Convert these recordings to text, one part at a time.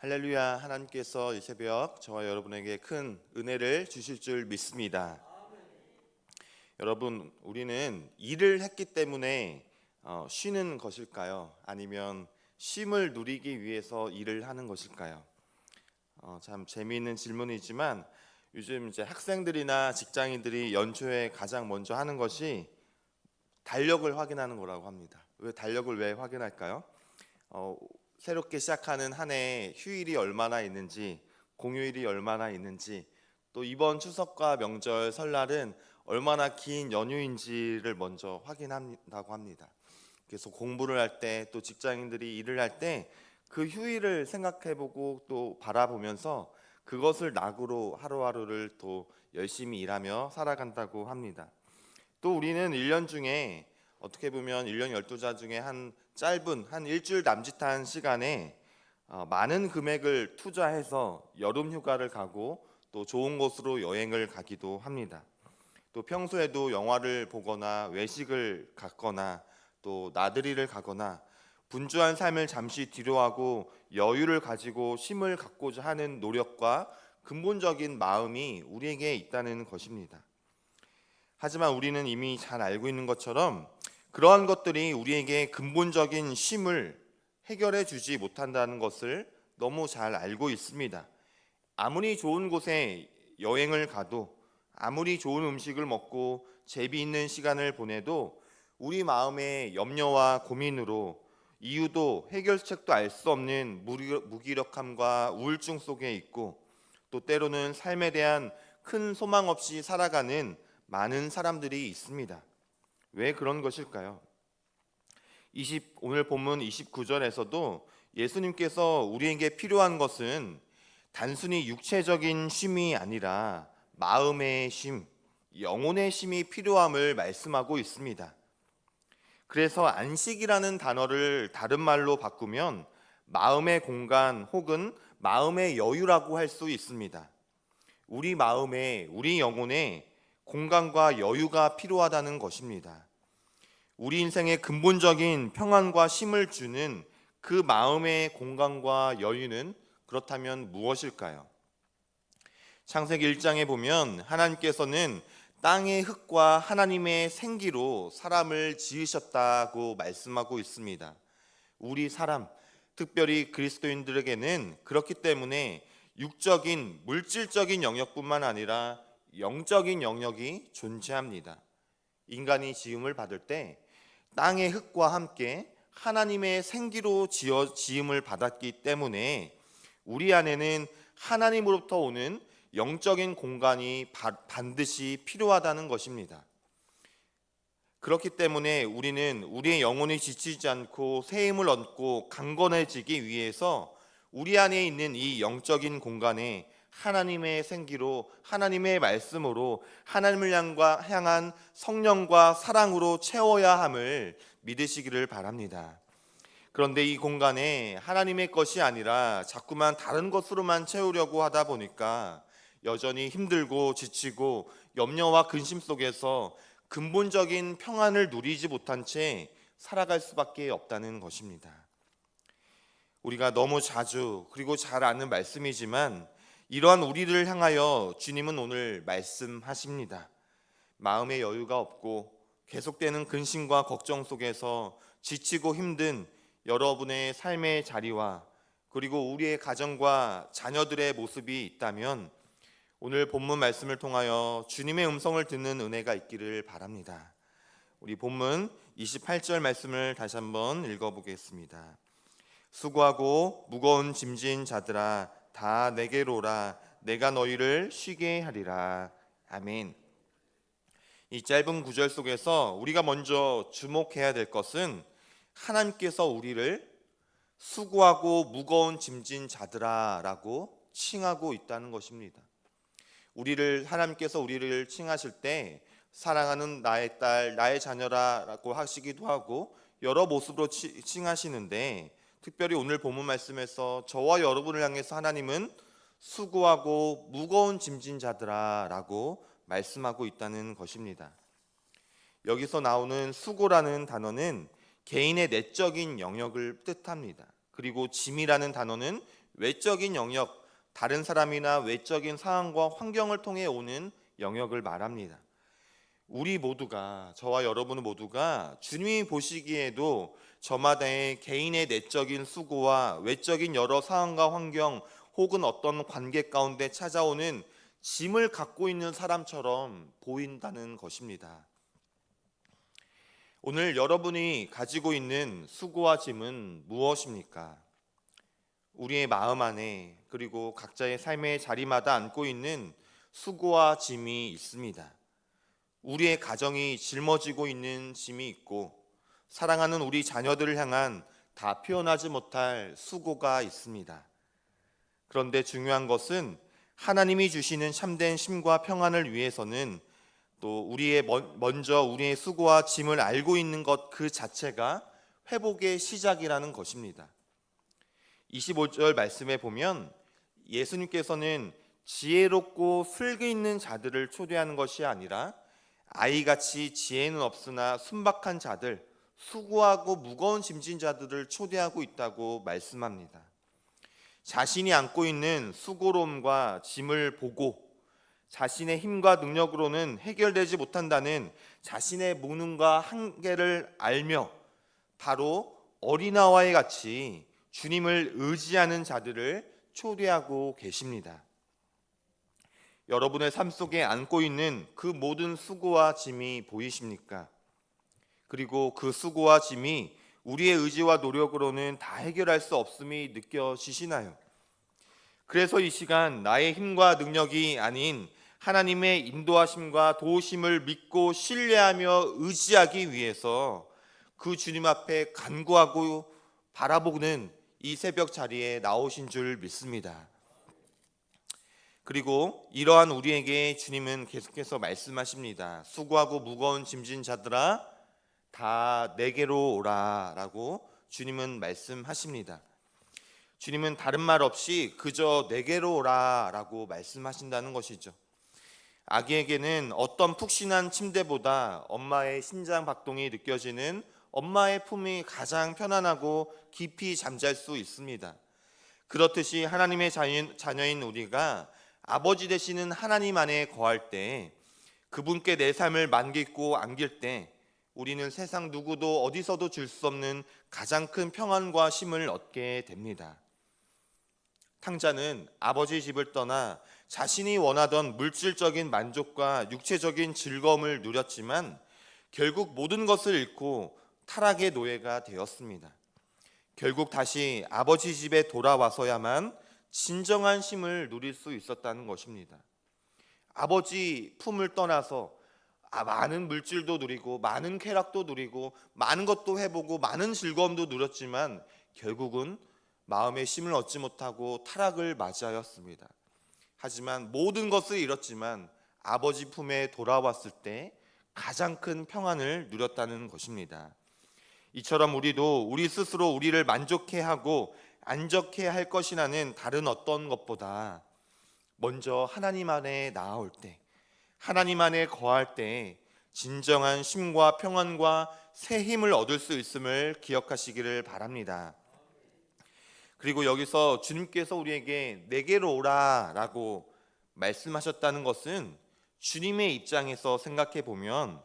할렐루야 하나님께서 이 새벽 저와 여러분에게 큰 은혜를 주실 줄 믿습니다. 여러분 우리는 일을 했기 때문에 어, 쉬는 것일까요? 아니면 쉼을 누리기 위해서 일을 하는 것일까요? 어, 참 재미있는 질문이지만 요즘 이제 학생들이나 직장인들이 연초에 가장 먼저 하는 것이 달력을 확인하는 거라고 합니다. 왜 달력을 왜 확인할까요? 어, 새롭게 시작하는 한해 휴일이 얼마나 있는지, 공휴일이 얼마나 있는지, 또 이번 추석과 명절 설날은 얼마나 긴 연휴인지를 먼저 확인한다고 합니다. 그래서 공부를 할 때 또 직장인들이 일을 할 때 그 휴일을 생각해보고 또 바라보면서 그것을 낙으로 하루하루를 또 열심히 일하며 살아간다고 합니다. 또 우리는 1년 중에 어떻게 보면 1년 12자 중에 한 짧은 한 일주일 남짓한 시간에 어, 많은 금액을 투자해서 여름 휴가를 가고 또 좋은 곳으로 여행을 가기도 합니다. 또 평소에도 영화를 보거나 외식을 갔거나 또 나들이를 가거나 분주한 삶을 잠시 뒤로하고 여유를 가지고 쉼을 갖고자 하는 노력과 근본적인 마음이 우리에게 있다는 것입니다. 하지만 우리는 이미 잘 알고 있는 것처럼 그러한 것들이 우리에게 근본적인 쉼을 해결해 주지 못한다는 것을 너무 잘 알고 있습니다. 아무리 좋은 곳에 여행을 가도 아무리 좋은 음식을 먹고 재미있는 시간을 보내도 우리 마음의 염려와 고민으로 이유도 해결책도 알 수 없는 무기력함과 우울증 속에 있고 또 때로는 삶에 대한 큰 소망 없이 살아가는 많은 사람들이 있습니다. 왜 그런 것일까요? 20 오늘 본문 29절에서도 예수님께서 우리에게 필요한 것은 단순히 육체적인 쉼이 아니라 마음의 쉼, 영혼의 쉼이 필요함을 말씀하고 있습니다. 그래서 안식이라는 단어를 다른 말로 바꾸면 마음의 공간 혹은 마음의 여유라고 할 수 있습니다. 우리 마음에, 우리 영혼에 공간과 여유가 필요하다는 것입니다. 우리 인생의 근본적인 평안과 쉼을 주는 그 마음의 공간과 여유는 그렇다면 무엇일까요? 창세기 1장에 보면 하나님께서는 땅의 흙과 하나님의 생기로 사람을 지으셨다고 말씀하고 있습니다. 우리 사람, 특별히 그리스도인들에게는 그렇기 때문에 육적인 물질적인 영역뿐만 아니라 영적인 영역이 존재합니다. 인간이 지음을 받을 때 땅의 흙과 함께 하나님의 생기로 지어 지음을 받았기 때문에 우리 안에는 하나님으로부터 오는 영적인 공간이 반드시 필요하다는 것입니다. 그렇기 때문에 우리는 우리의 영혼이 지치지 않고 새 힘을 얻고 강건해지기 위해서 우리 안에 있는 이 영적인 공간에 하나님의 생기로 하나님의 말씀으로 하나님을 향한 성령과 사랑으로 채워야 함을 믿으시기를 바랍니다. 그런데 이 공간에 하나님의 것이 아니라 자꾸만 다른 것으로만 채우려고 하다 보니까 여전히 힘들고 지치고 염려와 근심 속에서 근본적인 평안을 누리지 못한 채 살아갈 수밖에 없다는 것입니다. 우리가 너무 자주 그리고 잘 아는 말씀이지만 이러한 우리를 향하여 주님은 오늘 말씀하십니다. 마음의 여유가 없고 계속되는 근심과 걱정 속에서 지치고 힘든 여러분의 삶의 자리와 그리고 우리의 가정과 자녀들의 모습이 있다면 오늘 본문 말씀을 통하여 주님의 음성을 듣는 은혜가 있기를 바랍니다. 우리 본문 28절 말씀을 다시 한번 읽어보겠습니다. 수고하고 무거운 짐진 자들아 다 내게로 오라 내가 너희를 쉬게 하리라. 아멘. 이 짧은 구절 속에서 우리가 먼저 주목해야 될 것은 하나님께서 우리를 수고하고 무거운 짐진 자들아라고 칭하고 있다는 것입니다. 우리를 하나님께서 우리를 칭하실 때 사랑하는 나의 딸, 나의 자녀라고 하시기도 하고 여러 모습으로 칭하시는데 특별히 오늘 본문 말씀에서 저와 여러분을 향해서 하나님은 수고하고 무거운 짐진 자들아라고 말씀하고 있다는 것입니다. 여기서 나오는 수고라는 단어는 개인의 내적인 영역을 뜻합니다. 그리고 짐이라는 단어는 외적인 영역, 다른 사람이나 외적인 상황과 환경을 통해 오는 영역을 말합니다. 우리 모두가 저와 여러분 모두가 주님이 보시기에도 저마다의 개인의 내적인 수고와 외적인 여러 상황과 환경 혹은 어떤 관계 가운데 찾아오는 짐을 갖고 있는 사람처럼 보인다는 것입니다. 오늘 여러분이 가지고 있는 수고와 짐은 무엇입니까? 우리의 마음 안에 그리고 각자의 삶의 자리마다 안고 있는 수고와 짐이 있습니다. 우리의 가정이 짊어지고 있는 짐이 있고 사랑하는 우리 자녀들을 향한 다 표현하지 못할 수고가 있습니다. 그런데 중요한 것은 하나님이 주시는 참된 심과 평안을 위해서는 또 우리의 먼- 먼저 우리의 수고와 짐을 알고 있는 것 그 자체가 회복의 시작이라는 것입니다. 25절 말씀에 보면 예수님께서는 지혜롭고 슬기 있는 자들을 초대하는 것이 아니라 아이같이 지혜는 없으나 순박한 자들, 수고하고 무거운 짐진 자들을 초대하고 있다고 말씀합니다. 자신이 안고 있는 수고로움과 짐을 보고 자신의 힘과 능력으로는 해결되지 못한다는 자신의 무능과 한계를 알며 바로 어린아이와 같이 주님을 의지하는 자들을 초대하고 계십니다. 여러분의 삶 속에 안고 있는 그 모든 수고와 짐이 보이십니까? 그리고 그 수고와 짐이 우리의 의지와 노력으로는 다 해결할 수 없음이 느껴지시나요? 그래서 이 시간 나의 힘과 능력이 아닌 하나님의 인도하심과 도우심을 믿고 신뢰하며 의지하기 위해서 그 주님 앞에 간구하고 바라보는 이 새벽 자리에 나오신 줄 믿습니다. 그리고 이러한 우리에게 주님은 계속해서 말씀하십니다. 수고하고 무거운 짐진 자들아 다 내게로 오라라고 주님은 말씀하십니다. 주님은 다른 말 없이 그저 내게로 오라라고 말씀하신다는 것이죠. 아기에게는 어떤 푹신한 침대보다 엄마의 심장 박동이 느껴지는 엄마의 품이 가장 편안하고 깊이 잠잘 수 있습니다. 그렇듯이 하나님의 자녀- 자녀인 우리가 아버지 되시는 하나님 안에 거할 때 그분께 내 삶을 만깃고 안길 때 우리는 세상 누구도 어디서도 줄 수 없는 가장 큰 평안과 쉼을 얻게 됩니다. 탕자는 아버지 집을 떠나 자신이 원하던 물질적인 만족과 육체적인 즐거움을 누렸지만 결국 모든 것을 잃고 타락의 노예가 되었습니다. 결국 다시 아버지 집에 돌아와서야만 진정한 쉼을 누릴 수 있었다는 것입니다. 아버지 품을 떠나서 아, 많은 물질도 누리고 많은 쾌락도 누리고 많은 것도 해보고 많은 즐거움도 누렸지만 결국은 마음의 쉼을 얻지 못하고 타락을 맞이하였습니다. 하지만 모든 것을 잃었지만 아버지 품에 돌아왔을 때 가장 큰 평안을 누렸다는 것입니다. 이처럼 우리도 우리 스스로 우리를 만족해 하고 안적해 할 것이라는 다른 어떤 것보다 먼저 하나님 안에 나아올 때 하나님 안에 거할 때 진정한 쉼과 평안과 새 힘을 얻을 수 있음을 기억하시기를 바랍니다. 그리고 여기서 주님께서 우리에게 내게로 오라라고 말씀하셨다는 것은 주님의 입장에서 생각해 보면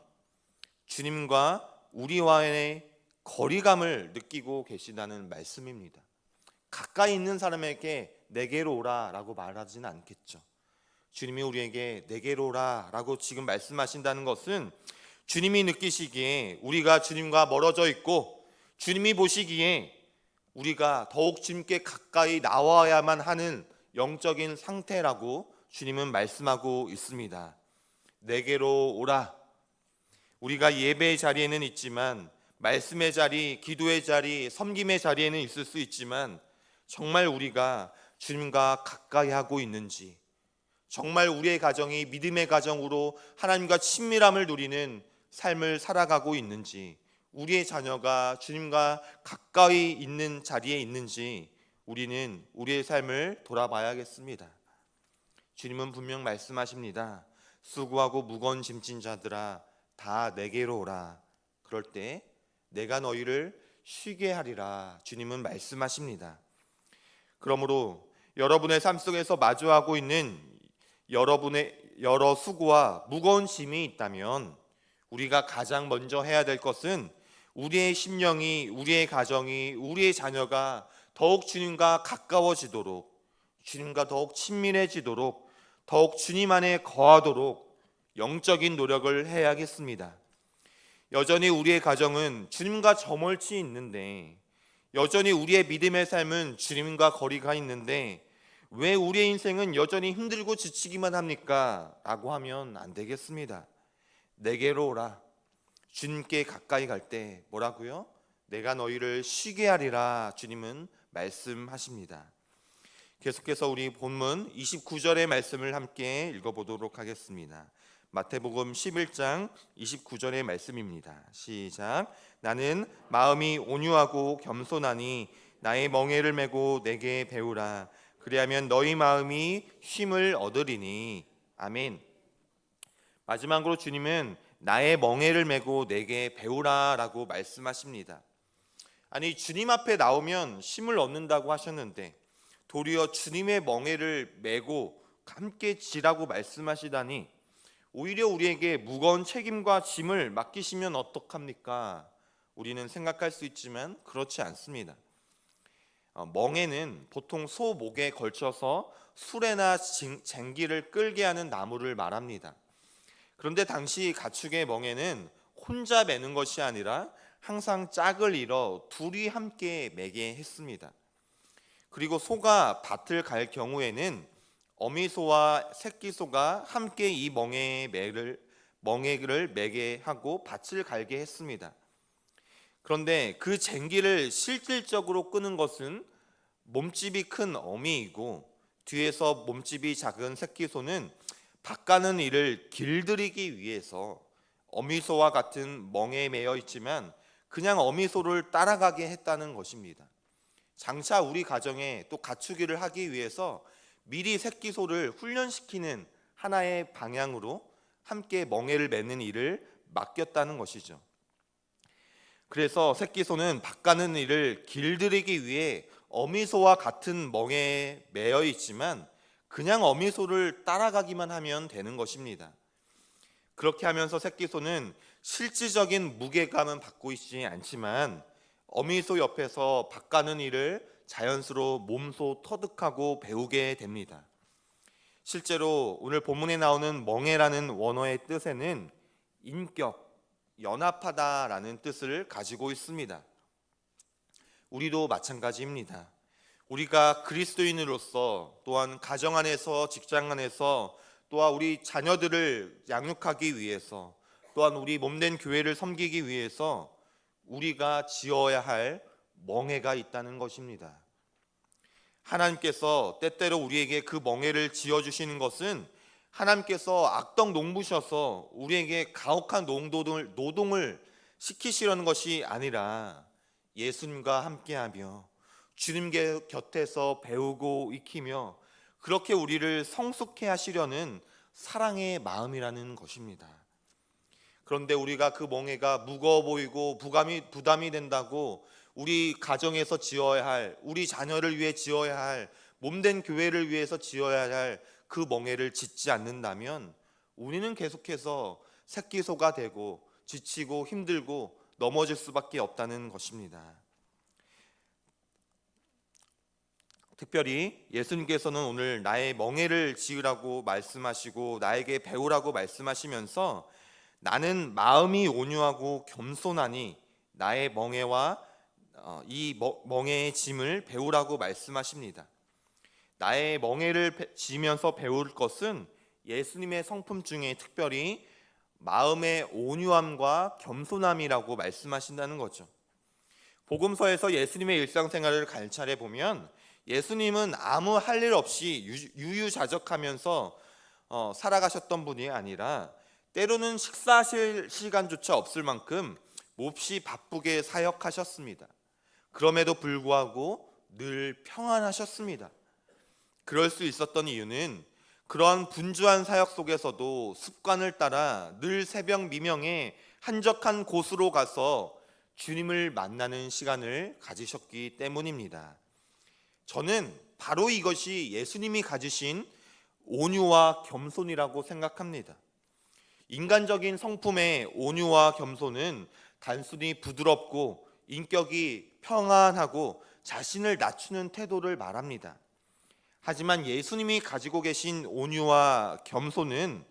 주님과 우리와의 거리감을 느끼고 계시다는 말씀입니다. 가까이 있는 사람에게 내게로 오라라고 말하지는 않겠죠. 주님이 우리에게 내게로 오라라고 지금 말씀하신다는 것은 주님이 느끼시기에 우리가 주님과 멀어져 있고 주님이 보시기에 우리가 더욱 주님께 가까이 나와야만 하는 영적인 상태라고 주님은 말씀하고 있습니다. 내게로 오라. 우리가 예배의 자리에는 있지만 말씀의 자리, 기도의 자리, 섬김의 자리에는 있을 수 있지만 정말 우리가 주님과 가까이 하고 있는지 정말 우리의 가정이 믿음의 가정으로 하나님과 친밀함을 누리는 삶을 살아가고 있는지 우리의 자녀가 주님과 가까이 있는 자리에 있는지 우리는 우리의 삶을 돌아봐야겠습니다. 주님은 분명 말씀하십니다. 수고하고 무거운 짐진 자들아 다 내게로 오라. 그럴 때 내가 너희를 쉬게 하리라. 주님은 말씀하십니다. 그러므로 여러분의 삶 속에서 마주하고 있는 여러분의 여러 수고와 무거운 짐이 있다면 우리가 가장 먼저 해야 될 것은 우리의 심령이, 우리의 가정이, 우리의 자녀가 더욱 주님과 가까워지도록, 주님과 더욱 친밀해지도록, 더욱 주님 안에 거하도록 영적인 노력을 해야겠습니다. 여전히 우리의 가정은 주님과 저멀치 있는데, 여전히 우리의 믿음의 삶은 주님과 거리가 있는데, 왜 우리의 인생은 여전히 힘들고 지치기만 합니까? 라고 하면 안 되겠습니다. 내게로 오라. 주님께 가까이 갈 때 뭐라고요? 내가 너희를 쉬게 하리라 주님은 말씀하십니다. 계속해서 우리 본문 29절의 말씀을 함께 읽어보도록 하겠습니다. 마태복음 11장 29절의 말씀입니다. 시작. 나는 마음이 온유하고 겸손하니 나의 멍에를 메고 내게 배우라. 그리하면 너희 마음이 쉼을 얻으리니. 아멘. 마지막으로 주님은 나의 멍에를 메고 내게 배우라라고 말씀하십니다. 아니 주님 앞에 나오면 힘을 얻는다고 하셨는데 도리어 주님의 멍에를 메고 함께 지라고 말씀하시다니 오히려 우리에게 무거운 책임과 짐을 맡기시면 어떡합니까? 우리는 생각할 수 있지만 그렇지 않습니다. 어, 멍에는 보통 소 목에 걸쳐서 수레나 쟁- 쟁기를 끌게 하는 나무를 말합니다. 그런데 당시 가축의 멍에는 혼자 매는 것이 아니라 항상 짝을 이뤄 둘이 함께 매게 했습니다. 그리고 소가 밭을 갈 경우에는 어미소와 새끼소가 함께 이 멍에의 매를 멍에를 매게 하고 밭을 갈게 했습니다. 그런데 그 쟁기를 실질적으로 끄는 것은 몸집이 큰 어미이고 뒤에서 몸집이 작은 새끼소는 밭가는 일을 길들이기 위해서 어미소와 같은 멍에 매여 있지만 그냥 어미소를 따라가게 했다는 것입니다. 장차 우리 가정에 또 갖추기를 하기 위해서 미리 새끼소를 훈련시키는 하나의 방향으로 함께 멍에를 매는 일을 맡겼다는 것이죠. 그래서 새끼소는 밭가는 일을 길들이기 위해 어미소와 같은 멍에 매여 있지만 그냥 어미소를 따라가기만 하면 되는 것입니다. 그렇게 하면서 새끼소는 실질적인 무게감은 받고 있지 않지만 어미소 옆에서 밭가는 일을 자연스러워 몸소 터득하고 배우게 됩니다. 실제로 오늘 본문에 나오는 멍해라는 원어의 뜻에는 인격, 연합하다라는 뜻을 가지고 있습니다. 우리도 마찬가지입니다. 우리가 그리스도인으로서 또한 가정 안에서 직장 안에서 또한 우리 자녀들을 양육하기 위해서 또한 우리 몸된 교회를 섬기기 위해서 우리가 지어야 할 멍해가 있다는 것입니다. 하나님께서 때때로 우리에게 그 멍해를 지어 주시는 것은 하나님께서 악덕 농부셔서 우리에게 가혹한 농도를 노동을 시키시려는 것이 아니라 예수님과 함께하며 주님 곁에서 배우고 익히며 그렇게 우리를 성숙해 하시려는 사랑의 마음이라는 것입니다. 그런데 우리가 그 멍해가 무거워 보이고 부감이 부담이 된다고 우리 가정에서 지어야 할 우리 자녀를 위해 지어야 할 몸된 교회를 위해서 지어야 할 그 멍해를 짓지 않는다면 우리는 계속해서 새끼소가 되고 지치고 힘들고 넘어질 수밖에 없다는 것입니다. 특별히 예수님께서는 오늘 나의 멍해를 지으라고 말씀하시고 나에게 배우라고 말씀하시면서 나는 마음이 온유하고 겸손하니 나의 멍해와 어, 이 멍해의 짐을 배우라고 말씀하십니다. 나의 멍해를 지면서 배울 것은 예수님의 성품 중에 특별히 마음의 온유함과 겸손함이라고 말씀하신다는 거죠. 복음서에서 예수님의 일상생활을 관찰해 보면 예수님은 아무 할 일 없이 유유자적하면서 어, 살아가셨던 분이 아니라 때로는 식사하실 시간조차 없을 만큼 몹시 바쁘게 사역하셨습니다. 그럼에도 불구하고 늘 평안하셨습니다. 그럴 수 있었던 이유는 그러한 분주한 사역 속에서도 습관을 따라 늘 새벽 미명에 한적한 곳으로 가서 주님을 만나는 시간을 가지셨기 때문입니다. 저는 바로 이것이 예수님이 가지신 온유와 겸손이라고 생각합니다. 인간적인 성품의 온유와 겸손은 단순히 부드럽고 인격이 평안하고 자신을 낮추는 태도를 말합니다. 하지만 예수님이 가지고 계신 온유와 겸손은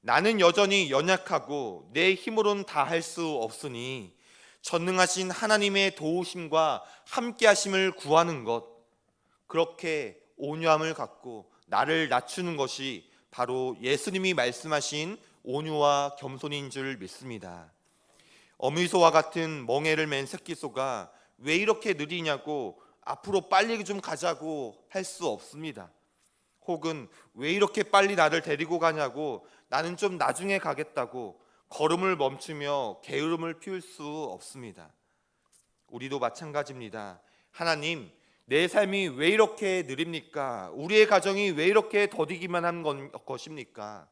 나는 여전히 연약하고 내 힘으로는 다할 수 없으니 전능하신 하나님의 도우심과 함께하심을 구하는 것 그렇게 온유함을 갖고 나를 낮추는 것이 바로 예수님이 말씀하신 온유와 겸손인 줄 믿습니다. 어미소와 같은 멍에를 맨 새끼소가 왜 이렇게 느리냐고 앞으로 빨리 좀 가자고 할 수 없습니다. 혹은 왜 이렇게 빨리 나를 데리고 가냐고 나는 좀 나중에 가겠다고 걸음을 멈추며 게으름을 피울 수 없습니다. 우리도 마찬가지입니다. 하나님, 내 삶이 왜 이렇게 느립니까? 우리의 가정이 왜 이렇게 더디기만 한 건- 것입니까?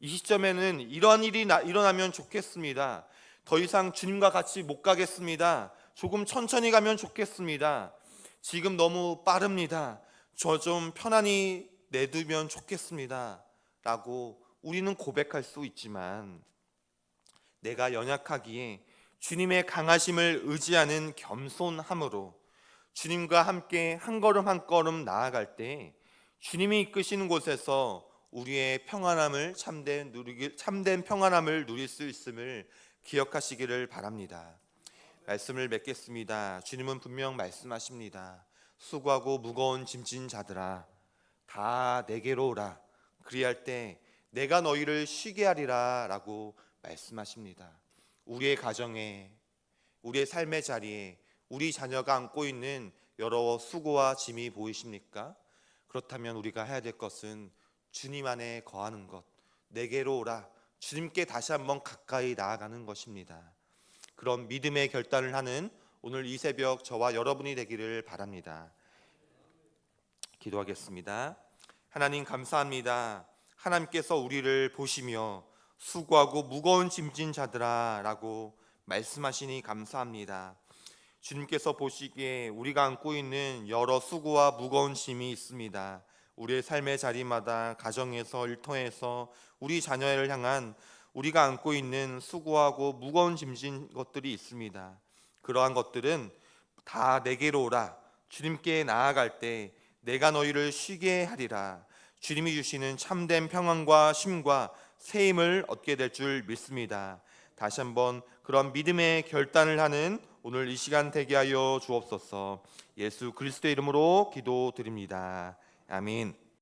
이 시점에는 이러한 일이 나- 일어나면 좋겠습니다. 더 이상 주님과 같이 못 가겠습니다. 조금 천천히 가면 좋겠습니다. 지금 너무 빠릅니다. 저 좀 편안히 내두면 좋겠습니다. 라고 우리는 고백할 수 있지만 내가 연약하기에 주님의 강하심을 의지하는 겸손함으로 주님과 함께 한 걸음 한 걸음 나아갈 때 주님이 이끄시는 곳에서 우리의 평안함을 참된 누리기 참된 평안함을 누릴 수 있음을 기억하시기를 바랍니다. 말씀을 맺겠습니다. 주님은 분명 말씀하십니다. 수고하고 무거운 짐진 자들아 다 내게로 오라. 그리할 때 내가 너희를 쉬게 하리라라고 말씀하십니다. 우리의 가정에 우리의 삶의 자리에 우리 자녀가 안고 있는 여러 수고와 짐이 보이십니까? 그렇다면 우리가 해야 될 것은 주님 안에 거하는 것, 내게로 오라. 주님께 다시 한번 가까이 나아가는 것입니다. 그런 믿음의 결단을 하는 오늘 이 새벽 저와 여러분이 되기를 바랍니다. 기도하겠습니다. 하나님 감사합니다. 하나님께서 우리를 보시며 수고하고 무거운 짐진 자들아라고 말씀하시니 감사합니다. 주님께서 보시기에 우리가 안고 있는 여러 수고와 무거운 짐이 있습니다. 우리의 삶의 자리마다 가정에서 일터에서 우리 자녀를 향한 우리가 안고 있는 수고하고 무거운 짐진 것들이 있습니다. 그러한 것들은 다 내게로 오라. 주님께 나아갈 때 내가 너희를 쉬게 하리라. 주님이 주시는 참된 평안과 쉼과 새 힘을 얻게 될 줄 믿습니다. 다시 한번 그런 믿음의 결단을 하는 오늘 이 시간 되게 하여 주옵소서. 예수 그리스도의 이름으로 기도드립니다. 아멘.